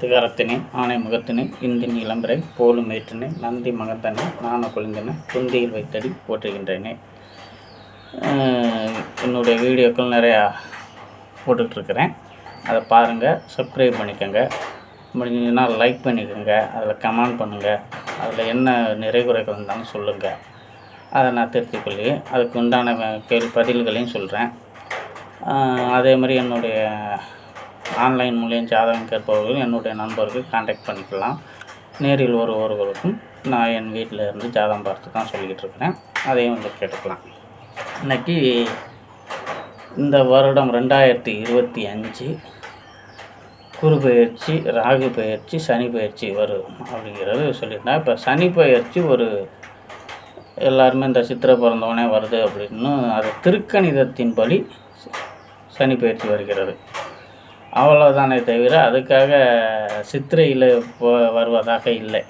திகரத்தினை ஆனை முகத்தினை இந்தின் இளம்பரை போலும் ஏற்றினை நந்தி மகந்தனை நாண குளிந்தனை குந்தியில் வைத்தடி போற்றுகின்றேனே. என்னுடைய வீடியோக்கள் நிறையா போட்டுட்ருக்கிறேன். அதை பாருங்கள் சப்ஸ்கிரைப் பண்ணிக்கோங்க. முடிஞ்சதுன்னா லைக் பண்ணிக்கோங்க. அதில் கமெண்ட் பண்ணுங்கள் அதில் என்ன நிறைகுறைகள் இருந்தாலும் சொல்லுங்கள் அதை நான் திருத்திக்கொள்ளி அதுக்கு உண்டான வ- கேள்வி பதில்களையும் சொல்கிறேன் அதே மாதிரி என்னுடைய ஆன்லைன் மூலியம் ஜாதகம் கேட்பவர்கள் என்னுடைய நண்பர்கள் காண்டாக்ட் பண்ணிக்கலாம். நேரில் ஒருவர்களுக்கும் நான் என் வீட்டில் இருந்து ஜாதகம் பார்த்து தான் சொல்லிக்கிட்டு இருக்கிறேன். அதையும் வந்து கேட்டுக்கலாம். இன்றைக்கி இந்த வருடம் ரெண்டாயிரத்தி இருபத்தி அஞ்சு குரு பயிற்சி ராகு பயிற்சி சனி பயிற்சி வரும் அப்படிங்கிறது சொல்லியிருந்தேன் இப்போ சனி பயிற்சி ஒரு எல்லாருமே இந்த சித்திரை பிறந்தவனே வருது அப்படின்னு அது திருக்கணிதத்தின்படி சனி பயிற்சி வருகிறது. அவ்வளோதானே தவிர அதுக்காக சித்திரையில் போ- வருவதாக இல்லை.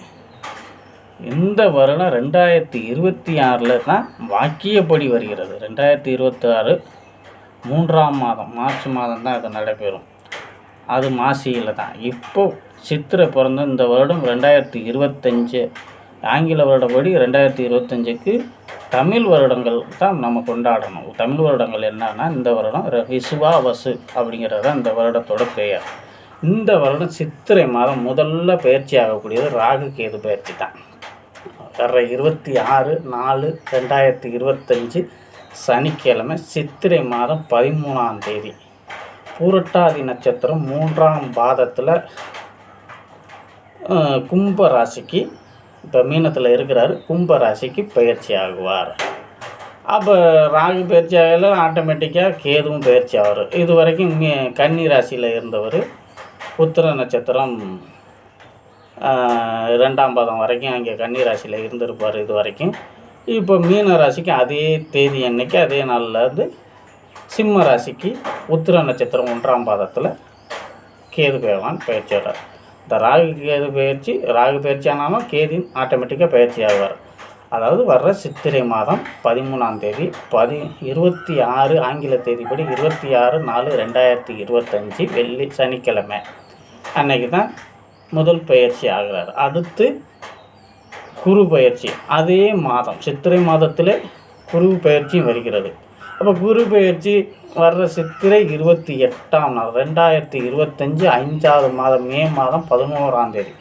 இந்த வருடம் ரெண்டாயிரத்தி இருபத்தி ஆறில் தான் வாக்கியப்படி வருகிறது. ரெண்டாயிரத்தி இருபத்தி ஆறு மூன்றாம் மாதம் மார்ச் மாதம் தான் அது நடைபெறும். அது மாசியில் தான். இப்போ சித்திரை பிறந்த இந்த வருடம் ரெண்டாயிரத்தி இருபத்தஞ்சு. ஆங்கில வருடப்படி ரெண்டாயிரத்தி இருபத்தஞ்சுக்கு தமிழ் வருடங்கள் தான் நம்ம கொண்டாடணும். தமிழ் வருடங்கள் என்னன்னா இந்த வருடம் விசுவா வசு அப்படிங்கிறது தான் இந்த வருடத்தோட பெயர். இந்த வருடம் சித்திரை மாதம் முதல்ல பயிற்சி ஆகக்கூடியது ராகு கேது பயிற்சி தான். வர்ற இருபத்தி ஆறு நாலு ரெண்டாயிரத்தி இருபத்தஞ்சு சனிக்கிழமை சித்திரை மாதம் பதிமூணாம் தேதி. பூரட்டாதி நட்சத்திரம் மூன்றாம் பாதத்தில் கும்ப ராசிக்கு இப்போ மீனத்தில் இருக்கிறாரு கும்ப ராசிக்கு பயிற்சி ஆகுவார். அப்போ ராகு பயிற்சி ஆகல ஆட்டோமேட்டிக்காக கேதுவும் பயிற்சி ஆவார். இது வரைக்கும் மீ கன்னி ராசியில் இருந்தவர் உத்திர நட்சத்திரம் ரெண்டாம் பாதம் வரைக்கும் அங்கே கன்னி ராசியில் இருந்திருப்பார் இது வரைக்கும். இப்போ மீன ராசிக்கு அதே தேதி அன்னைக்கு அதே நாளில் இருந்து சிம்ம ராசிக்கு உத்திர நட்சத்திரம் ஒன்றாம் பாதத்தில் கேது பகவான் பயிற்சி ஆகிறார் இந்த ராகு கேது பயிற்சி? ராகு பயிற்சி ஆனாலும் கேதின் ஆட்டோமேட்டிக்காக பயிற்சி ஆவார். அதாவது வர்ற சித்திரை மாதம் பதிமூணாம் தேதி பதி இருபத்தி ஆறு ஆங்கில தேதிப்படி இருபத்தி ஆறு நாலு ரெண்டாயிரத்தி இருபத்தஞ்சி வெள்ளி சனிக்கிழமை. அன்னைக்கு தான் முதல் பயிற்சி ஆகிறார். அடுத்து குரு பயிற்சி. அதே மாதம் சித்திரை மாதத்தில் குரு பயிற்சியும் வருகிறது. அப்போ குரு பயிற்சி வர்ற சித்திரை இருபத்தி எட்டாம் நாள் ரெண்டாயிரத்தி இருபத்தஞ்சி அஞ்சாவது மாதம் மே மாதம் பதினோராம் தேதி.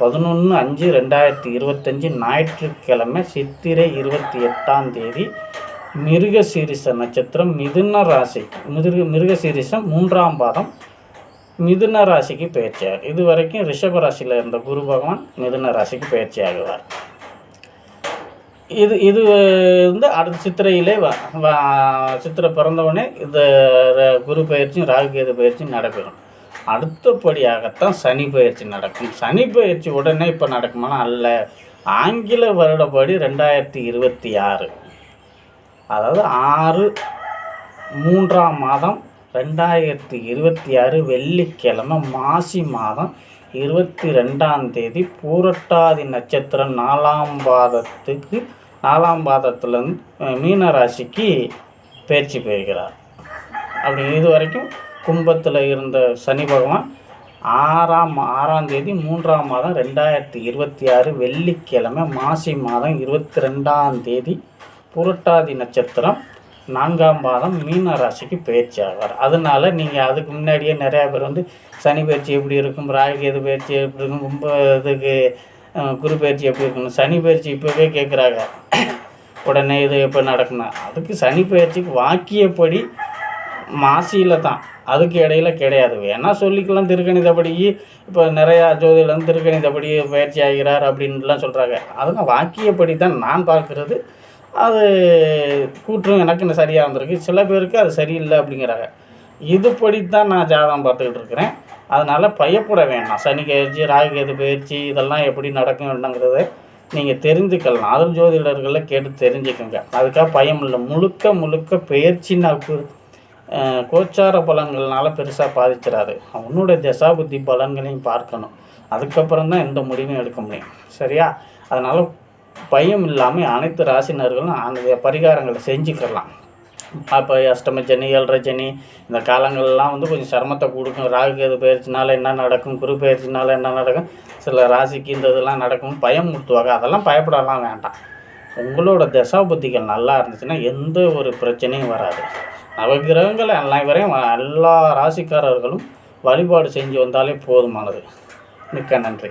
பதினொன்று அஞ்சு ரெண்டாயிரத்தி இருபத்தஞ்சி ஞாயிற்றுக்கிழமை சித்திரை இருபத்தி எட்டாம் தேதி மிருகசீரிச நட்சத்திரம் மிதுன ராசி மிருக மிருகசீரிசம் மூன்றாம் பாதம் மிதுன ராசிக்கு பயிற்சியார் இது வரைக்கும் ரிஷப ராசியில் இருந்த குரு பகவான் மிதுன ராசிக்கு பயிற்சி ஆகுவார் இது இது வந்து அடுத்த சித்திரையிலே சித்திரை பிறந்தவுடனே இந்த ர- குரு பயிற்சியும் ராகு கேது பயிற்சியும் நடைபெறும். அடுத்தபடியாகத்தான் சனி பயிற்சி நடக்கும். சனி பயிற்சி உடனே இப்போ நடக்குமானா அல்ல. ஆங்கில வருடப்படி ரெண்டாயிரத்தி இருபத்தி ஆறு. அதாவது ஆறு மூன்றாம் மாதம் ரெண்டாயிரத்தி இருபத்தி ஆறு வெள்ளிக்கிழமை மாசி மாதம் இருபத்தி ரெண்டாம் தேதி பூரட்டாதி நட்சத்திரம் நாலாம் பாதத்துக்கு நாலாம் பாதத்துலேருந்து மீன ராசிக்கு பயிற்சி பெறுகிறார். அப்படி இது வரைக்கும் கும்பத்தில் இருந்த சனி பகவான் ஆறாம் ஆறாம் தேதி மூன்றாம் மாதம் ரெண்டாயிரத்தி இருபத்தி ஆறு வெள்ளிக்கிழமை மாசி மாதம் இருபத்தி ரெண்டாம் தேதி புரட்டாதி நட்சத்திரம் நான்காம் பாதம் மீன ராசிக்கு பயிற்சி ஆவார். அதனால நீங்கள் அதுக்கு முன்னாடியே நிறையா பேர் வந்து சனி பயிற்சி எப்படி இருக்கும் ராகு பயிற்சி எப்படி இருக்கும் கும்ப இதுக்கு குரு பயிற்சி எப்படி இருக்கும் சனி பயிற்சி இப்போவே கேட்குறாங்க உடனே இது எப்போ நடக்கும்னா அதுக்கு சனி பயிற்சிக்கு வாக்கியப்படி மாசியில் தான். அதுக்கு இடையில கிடையாது. வேணால் சொல்லிக்கலாம் திருக்கணிதப்படி. இப்போ நிறையா ஜோதிடம் திருக்கணிதப்படி பயிற்சி ஆகிறார் அப்படின்லாம் சொல்கிறாங்க அதெல்லாம் வாக்கியப்படி தான் நான் பார்க்குறது. அது கூற்றும் எனக்கு சரியாக வந்திருக்கு. சில பேருக்கு அது சரியில்லை அப்படிங்கிறாங்க. இதுபடி தான் நான் ஜாதகம் பார்த்துக்கிட்டு இருக்கிறேன். அதனால் பயப்பட வேண்டாம். சனி கயிற்சி ராகு கேது பயிற்சி இதெல்லாம் எப்படி நடக்கும் என்னங்கிறத நீங்கள் தெரிஞ்சுக்கலாம். அதுவும் ஜோதிடர்களில் கேட்டு தெரிஞ்சுக்கோங்க. அதுக்காக பயம் இல்லை. முழுக்க முழுக்க பயிற்சினால் கோச்சார பலன்கள்னால பெருசாக பாதிச்சிடாது. அவனுடைய தசாபுத்தி பலன்களையும் பார்க்கணும். அதுக்கப்புறம் தான் எந்த முடிவும் எடுக்க முடியும். சரியா? அதனால் பயம் இல்லாமல் அனைத்து ராசினர்களும் அந்த பரிகாரங்களை செஞ்சுக்கலாம். அப்போ அஷ்டம ஜனி ஏழரை இந்த காலங்கள்லாம் வந்து கொஞ்சம் சிரமத்தை கொடுக்கும். ராகு கேது பயிற்சினால என்ன நடக்கும்? குரு பயிற்சினால என்ன நடக்கும்? சில ராசிக்கு இந்த இதெல்லாம் நடக்கும். பயமுறுத்துவாங்க அதெல்லாம் பயப்படலாம் வேண்டாம். உங்களோட தசா புத்திகள் நல்லா இருந்துச்சுன்னா எந்த ஒரு பிரச்சனையும் வராது. நவகிரகங்கள் அனைவரையும் எல்லா ராசிக்காரர்களும் வழிபாடு செஞ்சு வந்தாலே போதுமானது. மிக்க நன்றி.